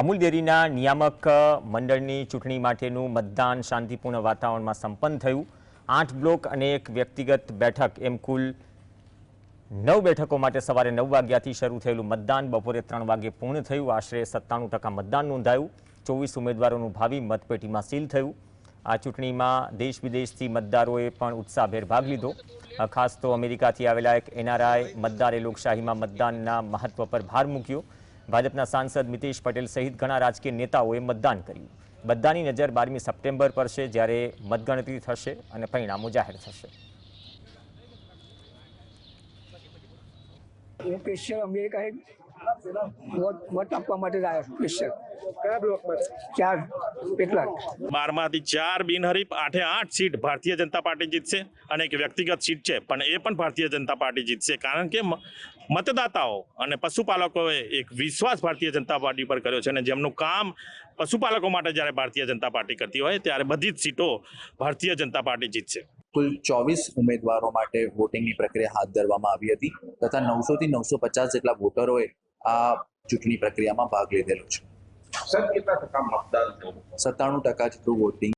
અમૂલ ડેરીના નિયામક મંડળની ચૂંટણી માટેનું મતદાન શાંતિપૂર્ણ વાતાવરણમાં સંપન્ન થયું. આઠ બ્લોક અને એક વ્યક્તિગત બેઠક, એમ કુલ નવ બેઠકો માટે સવારે નવ વાગ્યાથી શરૂ થયેલું મતદાન બપોરે ત્રણ વાગે પૂર્ણ થયું. આશરે સત્તાણું ટકા મતદાન નોંધાયું. ચોવીસ ઉમેદવારોનું ભાવિ મતપેટીમાં સીલ થયું. આ ચૂંટણીમાં દેશ વિદેશથી મતદારોએ પણ ઉત્સાહભેર ભાગ લીધો. ખાસ તો અમેરિકાથી આવેલા એક એનઆરઆઈ મતદારે લોકશાહીમાં મતદાનના મહત્વ પર ભાર મૂક્યો. ભાજપના સાંસદ મિતેશ પટેલ સહિત ઘણા રાજકીય નેતાઓએ મતદાન કર્યું. બધાની નજર બારમી સપ્ટેમ્બર પર છે જ્યારે મતગણતરી થશે અને પરિણામો જાહેર થશે. હું અમેરિકા વોટ વોટ આપવા માટે આવ્યો છું સ્પેશિયલ કયા બ્લોકમાં? ચાર કેટલાક? બારમાંથી ચાર બિનહરીફ આઠે આઠ સીટ ભારતીય જનતા પાર્ટી જીતશે અને એક વ્યક્તિગત સીટ છે પણ એ પણ ભારતીય જનતા પાર્ટી જીતશે. કારણ કે મતદાતાઓ અને પશુપાલકોએ એક વિશ્વાસ ભારતીય જનતા પાર્ટી પર કર્યો છે અને જેમનું કામ પશુપાલકો માટે જ્યારે ભારતીય જનતા પાર્ટી કરતી હોય ત્યારે બધી જ સીટો ભારતીય જનતા પાર્ટી જીતશે. કુલ ચોવીસ ઉમેદવારો માટે વોટિંગની પ્રક્રિયા હાથ ધરવામાં આવી હતી તથા નવસોથી નવસો પચાસ જેટલા વોટરોએ આ ચૂંટણી પ્રક્રિયામાં ભાગ લીધેલો છે. સર કેટલા ટકા મતદાન સત્તાણું ટકા જેટલું વોટિંગ